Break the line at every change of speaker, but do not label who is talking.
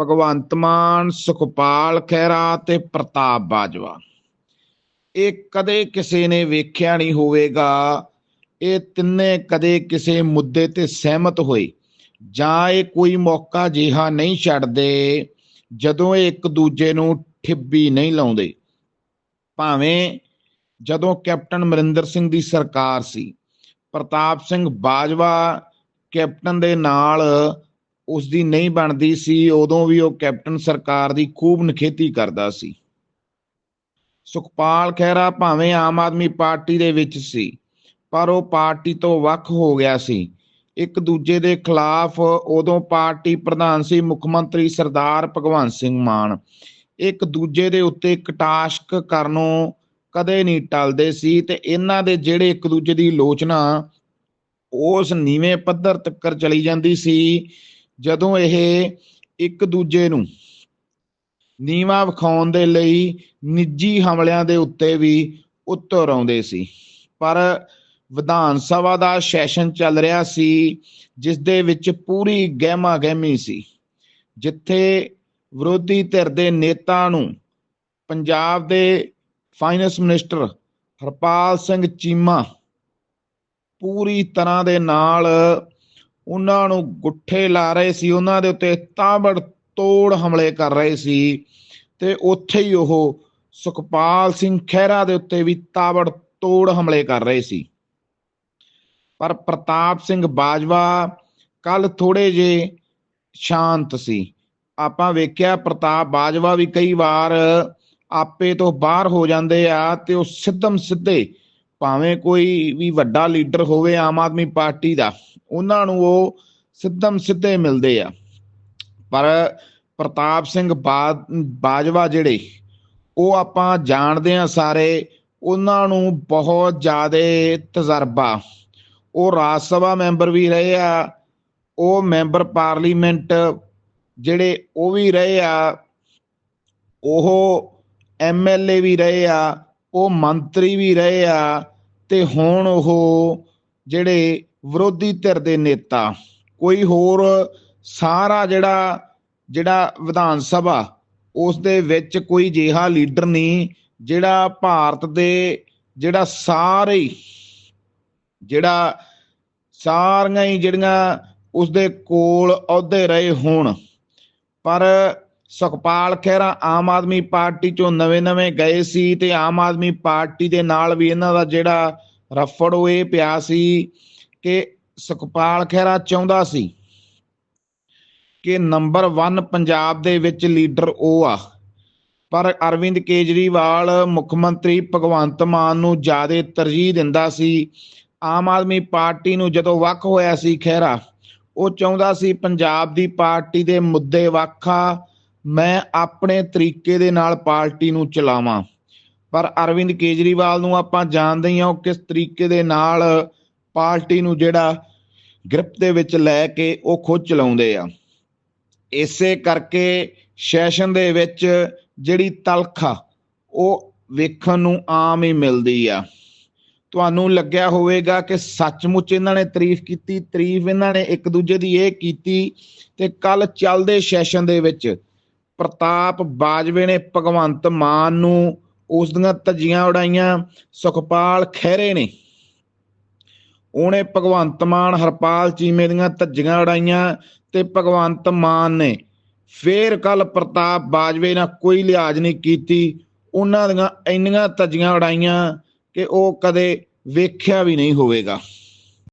ਭਗਵੰਤ ਮਾਨ, ਸੁਖਪਾਲ ਖਹਿਰਾ ਤੇ ਪ੍ਰਤਾਪ ਬਾਜਵਾ। ਇਹ ਕਦੇ ਕਿਸੇ ਨੇ ਵੇਖਿਆ ਨਹੀਂ ਹੋਵੇਗਾ। ਇਹ ਤਿੰਨੇ ਕਦੇ ਕਿਸੇ ਮੁੱਦੇ ਤੇ ਸਹਿਮਤ ਹੋਏ। ਜਾਂ ਇਹ ਕੋਈ ਮੌਕਾ ਜਿਹਾ ਨਹੀਂ ਛੱਡਦੇ, ਜਦੋਂ ਇਹ ਇੱਕ ਦੂਜੇ ਨੂੰ ਠਿੱਬੀ ਨਹੀਂ ਲਾਉਂਦੇ। ਭਾਵੇਂ ਜਦੋਂ ਕੈਪਟਨ ਅਮਰਿੰਦਰ ਸਿੰਘ ਦੀ ਸਰਕਾਰ ਸੀ, ਪ੍ਰਤਾਪ ਸਿੰਘ ਬਾਜਵਾ ਕੈਪਟਨ ਦੇ ਨਾਲ ਉਸ ਦੀ ਨਹੀਂ ਬਣਦੀ ਸੀ, ਉਦੋਂ ਵੀ ਉਹ ਕੈਪਟਨ ਸਰਕਾਰ ਦੀ ਖੂਬ ਨਖੇਤੀ ਕਰਦਾ ਸੀ। ਸੁਖਪਾਲ ਖਹਿਰਾ ਭਾਵੇਂ ਆਮ ਆਦਮੀ ਪਾਰਟੀ ਦੇ ਵਿੱਚ ਸੀ, ਪਰ ਉਹ ਪਾਰਟੀ ਤੋਂ ਵੱਖ ਹੋ ਗਿਆ ਸੀ। ਇੱਕ ਦੂਜੇ ਦੇ ਖਿਲਾਫ ਉਦੋਂ ਪਾਰਟੀ ਪ੍ਰਧਾਨ ਸੀ, ਮੁੱਖ ਮੰਤਰੀ ਸਰਦਾਰ ਭਗਵੰਤ ਸਿੰਘ ਮਾਨ। ਇੱਕ ਦੂਜੇ ਦੇ ਉੱਤੇ ਕਟਾਸ਼ਕ ਕਰਨੋਂ ਕਦੇ ਨਹੀਂ ਟਲਦੇ ਸੀ ਤੇ ਇਹਨਾਂ ਦੇ ਜਿਹੜੇ ਇੱਕ ਦੂਜੇ ਦੀ ਲੋਚਨਾ, ਉਸ ਨੀਵੇਂ ਪੱਧਰ ਤੱਕ ਚਲੀ ਜਾਂਦੀ ਸੀ ਜਦੋਂ ਇਹ ਇੱਕ ਦੂਜੇ ਨੂੰ ਨੀਵਾ ਵਿਖਾਉਣ ਦੇ ਲਈ ਨਿੱਜੀ ਹਮਲਿਆਂ ਦੇ ਉੱਤੇ ਵੀ ਉਤਰ ਆਉਂਦੇ ਸੀ। ਪਰ ਵਿਧਾਨ ਸਭਾ ਦਾ ਸੈਸ਼ਨ ਚੱਲ ਰਿਹਾ ਸੀ, ਜਿਸ ਦੇ ਵਿੱਚ ਪੂਰੀ ਗਹਿਮਾ ਗਹਿਮੀ ਸੀ, ਜਿੱਥੇ ਵਿਰੋਧੀ ਧਿਰ ਦੇ ਨੇਤਾ ਨੂੰ ਪੰਜਾਬ ਦੇ ਫਾਈਨੈਂਸ ਮਿਨਿਸਟਰ ਹਰਪਾਲ ਸਿੰਘ ਚੀਮਾ ਪੂਰੀ ਤਰ੍ਹਾਂ ਦੇ ਨਾਲ ਉਹਨਾਂ ਨੂੰ ਗੁੱਠੇ ਲਾ ਰਹੇ ਸੀ, ਉਹਨਾਂ ਦੇ ਉੱਤੇ ਤਾਬੜ ਤੋੜ ਹਮਲੇ ਕਰ ਰਹੇ ਸੀ ਤੇ ਉੱਥੇ ਹੀ ਉਹ ਸੁਖਪਾਲ ਸਿੰਘ ਖਹਿਰਾ ਦੇ ਉੱਤੇ ਵੀ ਤਾਬੜ ਤੋੜ ਹਮਲੇ ਕਰ ਰਹੇ ਸੀ। ਪਰ ਪ੍ਰਤਾਪ ਸਿੰਘ ਬਾਜਵਾ ਕੱਲ ਥੋੜੇ ਜੇ ਸ਼ਾਂਤ ਸੀ। ਆਪਾਂ ਵੇਖਿਆ ਪ੍ਰਤਾਪ ਬਾਜਵਾ ਵੀ ਕਈ ਵਾਰ ਆਪੇ ਤੋਂ ਬਾਹਰ ਹੋ ਜਾਂਦੇ ਆ ਤੇ ਉਹ ਸਿੱਧਮ ਸਿੱਧੇ ਭਾਵੇਂ ਕੋਈ ਵੀ ਵੱਡਾ ਲੀਡਰ ਹੋਵੇ ਆਮ ਆਦਮੀ ਪਾਰਟੀ ਦਾ, ਉਹਨਾਂ ਨੂੰ ਉਹ ਸਿੱਧਮ ਸਿੱਧੇ ਮਿਲਦੇ ਆ। ਪਰ ਪ੍ਰਤਾਪ ਸਿੰਘ ਬਾਜਵਾ ਜਿਹੜੇ, ਉਹ ਆਪਾਂ ਜਾਣਦੇ ਆ ਸਾਰੇ, ਉਹਨਾਂ ਨੂੰ ਬਹੁਤ ਜ਼ਿਆਦਾ ਤਜਰਬਾ। ਉਹ ਰਾਜ ਸਭਾ ਮੈਂਬਰ ਵੀ ਰਹੇ ਆ, ਉਹ ਮੈਂਬਰ ਪਾਰਲੀਮੈਂਟ ਜਿਹੜੇ ਉਹ ਵੀ ਰਹੇ ਆ, ਉਹ ਐਮਐਲਏ ਵੀ ਰਹੇ ਆ, ਉਹ ਮੰਤਰੀ ਵੀ ਰਹੇ ਆ ਤੇ ਹੁਣ ਉਹ ਜਿਹੜੇ ਵਿਰੋਧੀ ਧਿਰ ਦੇ ਨੇਤਾ, ਕੋਈ ਹੋਰ ਸਾਰਾ ਜਿਹੜਾ ਜਿਹੜਾ ਵਿਧਾਨ ਸਭਾ ਉਸ ਦੇ ਵਿੱਚ ਕੋਈ ਜਿਹਾ ਲੀਡਰ ਨਹੀਂ ਜਿਹੜਾ ਭਾਰਤ ਦੇ ਜਿਹੜਾ ਸਾਰੇ ਜਿਹੜਾ ਸਾਰੀਆਂ ਹੀ ਜਿਹੜੀਆਂ ਉਸ ਦੇ ਕੋਲ ਅਹੁਦੇ ਰਹੇ ਹੋਣ। ਪਰ ਸੁਖਪਾਲ ਖਹਿਰਾ ਆਮ ਆਦਮੀ ਪਾਰਟੀ ਚੋਂ ਨਵੇਂ-ਨਵੇਂ ਗਏ ਸੀ ਤੇ ਆਮ ਆਦਮੀ ਪਾਰਟੀ ਦੇ ਨਾਲ ਵੀ ਇਹਨਾਂ ਦਾ ਜਿਹੜਾ ਰਫੜ ਉਹ ਇਹ ਪਿਆ ਸੀ ਕਿ ਸੁਖਪਾਲ ਖਹਿਰਾ ਚਾਹੁੰਦਾ ਸੀ ਕਿ ਨੰਬਰ 1 ਪੰਜਾਬ ਦੇ ਵਿੱਚ ਲੀਡਰ ਉਹ ਆ। ਪਰ ਅਰਵਿੰਦ ਕੇਜਰੀਵਾਲ ਮੁੱਖ ਮੰਤਰੀ ਭਗਵੰਤ ਮਾਨ ਨੂੰ ਜ਼ਿਆਦਾ ਤਰਜੀਹ ਦਿੰਦਾ ਸੀ। ਆਮ ਆਦਮੀ ਪਾਰਟੀ ਨੂੰ ਜਦੋਂ ਵੱਖ ਹੋਇਆ ਸੀ ਖਹਿਰਾ, ਉਹ ਚਾਹੁੰਦਾ ਸੀ ਪੰਜਾਬ ਦੀ ਪਾਰਟੀ ਦੇ ਮੁੱਦੇ ਵੱਖਾ ਮੈਂ ਆਪਣੇ ਤਰੀਕੇ ਦੇ ਨਾਲ ਪਾਰਟੀ ਨੂੰ ਚਲਾਵਾਂ। ਪਰ ਅਰਵਿੰਦ ਕੇਜਰੀਵਾਲ ਨੂੰ ਆਪਾਂ ਜਾਣਦੇ ਹੀ ਹਾਂ ਉਹ ਕਿਸ ਤਰੀਕੇ ਦੇ ਨਾਲ ਪਾਰਟੀ ਨੂੰ ਜਿਹੜਾ ਗ੍ਰਿਪ ਦੇ ਵਿੱਚ ਲੈ ਕੇ ਉਹ ਖੁਦ ਚਲਾਉਂਦੇ ਆ। ਇਸੇ ਕਰਕੇ ਸੈਸ਼ਨ ਦੇ ਵਿੱਚ ਜਿਹੜੀ ਤਲਖਾ ਉਹ ਵੇਖਣ ਨੂੰ ਆਮ ਹੀ ਮਿਲਦੀ ਆ। ਤੁਹਾਨੂੰ ਲੱਗਿਆ ਹੋਵੇਗਾ ਕਿ ਸੱਚਮੁੱਚ ਇਹਨਾਂ ਨੇ ਤਾਰੀਫ ਕੀਤੀ, ਤਾਰੀਫ ਇਹਨਾਂ ਨੇ ਇੱਕ ਦੂਜੇ ਦੀ ਇਹ ਕੀਤੀ ਤੇ ਕੱਲ ਚੱਲਦੇ ਸੈਸ਼ਨ ਦੇ ਵਿੱਚ ਪ੍ਰਤਾਪ ਬਾਜਵੇ ਨੇ ਭਗਵੰਤ ਮਾਨ ਨੂੰ ਉਸ ਦੀਆਂ ਤਜੀਆਂ ਉਡਾਈਆਂ, ਸੁਖਪਾਲ ਖਹਿਰੇ ਨੇ। ਉਹਨੇ ਭਗਵੰਤ ਮਾਨ, ਹਰਪਾਲ ਚੀਮੇ ਦੀਆਂ ਤਜੀਆਂ ਉਡਾਈਆਂ ਤੇ ਭਗਵੰਤ ਮਾਨ ਨੇ ਫੇਰ ਕੱਲ ਪ੍ਰਤਾਪ ਬਾਜਵੇ ਨਾਲ ਕੋਈ ਲਿਹਾਜ਼ ਨਹੀਂ ਕੀਤੀ। ਉਹਨਾਂ ਦੀਆਂ ਇੰਨੀਆਂ ਤਜੀਆਂ ਉਡਾਈਆਂ ਕਿ ਉਹ ਕਦੇ ਵੇਖਿਆ ਵੀ ਨਹੀਂ ਹੋਵੇਗਾ।